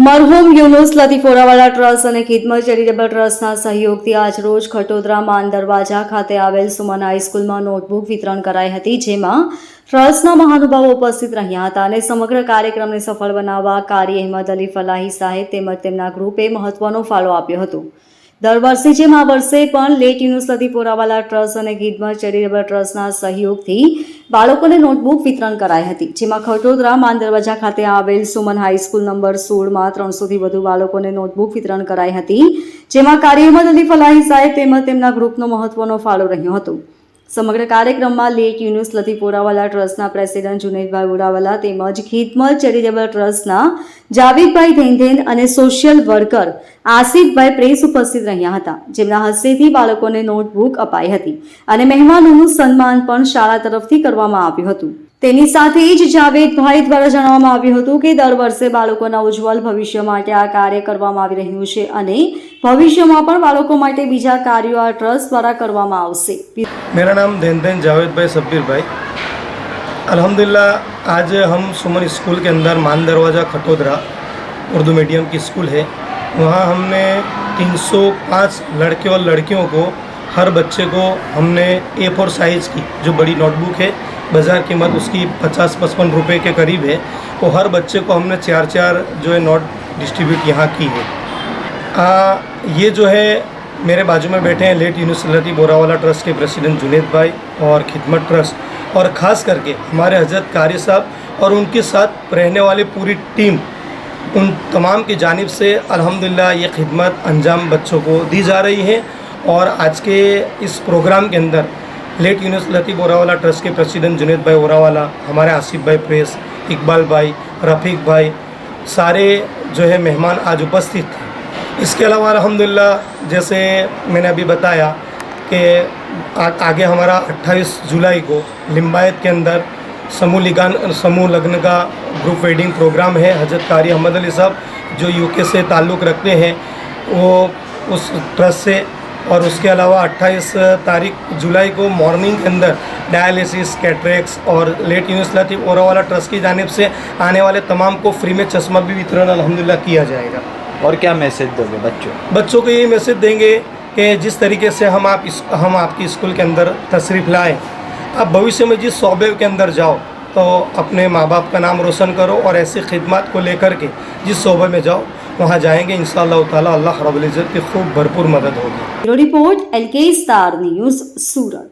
મરહુમ Yunus, લતીફોરાવાલા trust અને ખિદમત charitable ટ્રસ્ટના સહયોગથી આજરોજ ખટોદરા માન દરવાજા ખાતે આવેલ સુમન હાઈસ્કૂલમાં નોટબુક વિતરણ કરાઈ હતી, જેમાં ટ્રસ્ટના મહાનુભાવો ઉપસ્થિત રહ્યા હતા અને સમગ્ર કાર્યક્રમને સફળ બનાવવા કારી અહેમદ અલી ફલાહી સાહેબ તેમજ તેમના ગ્રુપે મહત્વનો ફાળો આપ્યો હતો. દર વર્ષે જેમ આ વર્ષે પણ લેટ યુનુસ, લતીફોરાવાલા ટ્રસ્ટ અને ખિદમત ચેરિટેબલ ટ્રસ્ટના સહયોગથી બાળકોને નોટબુક વિતરણ કરાઈ હતી, જેમાં ખટોદરા માન દરવાજા ખાતે આવેલ સુમન હાઈસ્કૂલ નંબર સોળમાં ત્રણસોથી વધુ બાળકોને નોટબુક વિતરણ કરાઈ હતી, જેમાં કાર્યમદ અલી ફલાહી સાહેબ તેમજ તેમના ગ્રુપનો મહત્વનો ફાળો રહ્યો હતો. સમગ્ર કાર્યક્રમમાં લેટ યુનુસ લતીફોરાવાલા ટ્રસ્ટના પ્રેસિડેન્ટ જુનેદભાઈ ઉડાવાલા તેમજ ખિદમત ચેરિટેબલ ટ્રસ્ટના જાવેદભાઈ ધેંધેન અને સોશિયલ વર્કર આસિફભાઈ પ્રેસ ઉપસ્થિત રહ્યા હતા, જેમના હસ્તેથી બાળકોને નોટબુક અપાઈ હતી અને મહેમાનોનું સન્માન પણ શાળા તરફથી કરવામાં આવ્યું હતું. તેની સાથે જ જાવેદભાઈ દ્વારા જણાવવામાં આવ્યું હતું કે દર વર્ષે બાળકોના ઉજ્જવળ ભવિષ્ય માટે આ કાર્ય કરવામાં આવી રહ્યું છે અને ભવિષ્યમાં પણ બાળકો માટે બીજા કાર્યો આ ટ્રસ્ટ દ્વારા કરવામાં આવશે मेरा नाम धैन धैन जावेद भाई सब्बीर भाई अल्हम्दुलिल्लाह आज हम सुमन स्कूल के अंदर मान दरवाज़ा खटोदरा उर्दू मीडियम की स्कूल है वहाँ हमने 305 लड़के और लड़कियों को हर बच्चे को हमने ए फोर साइज़ की जो बड़ी नोटबुक है बाज़ार कीमत उसकी पचास पचपन रुपये के करीब है वो हर बच्चे को हमने चार चार जो है नोट डिस्ट्रीब्यूट यहाँ की है। आ, ये जो है मेरे बाजू में बैठे हैं लेट यूनिवर्सिटी बोरावाला ट्रस्ट के प्रेसिडेंट जुनेद भाई और खिदमत ट्रस्ट और ख़ास करके हमारे हज़रत कारी साहब और उनके साथ रहने वाली पूरी टीम उन तमाम की जानब से अल्हम्दुलिल्लाह ये खिदमत अंजाम बच्चों को दी जा रही है। और आज के इस प्रोग्राम के अंदर लेट यूनिवर्सिटी बोरावाला ट्रस्ट के प्रेसिडेंट जुनेद भाई बोरावाला हमारे आसिफ भाई प्रेस इकबाल भाई रफ़ीक भाई सारे जो है मेहमान आज उपस्थित थे। इसके अलावा अलहमदिल्ला जैसे मैंने अभी बताया कि आगे हमारा 28 जुलाई को लिम्बायत के अंदर समूह लिगान, समूह लग्न का ग्रुप वेडिंग प्रोग्राम है। हज़रत कारी अहमद अली साहब जो यूके से ताल्लुक़ रखते हैं, वो उस ट्रस्ट से और उसके अलावा 28 तारीख जुलाई को मॉर्निंग के अंदर डायलिसिस कैटरेक्स और लेट यूनिवर्सिटी ओरावाला ट्रस्ट की जानब से आने वाले तमाम को फ्री में चश्मा भी वितरण अलहमदिल्ला किया जाएगा। और क्या मैसेज दोगे बच्चों? बच्चों को यही मैसेज देंगे कि जिस तरीके से हम आप इस हम आपकी स्कूल के अंदर तशरीफ़ लाएँ आप भविष्य में जिस शोबे के अंदर जाओ तो अपने माँ बाप का नाम रोशन करो और ऐसी खिदमत को लेकर के जिस शोबे में जाओ वहाँ जाएँगे इन शाह रबुल्ज़त की खूब भरपूर मदद होगी। Report, L K star news, Surat.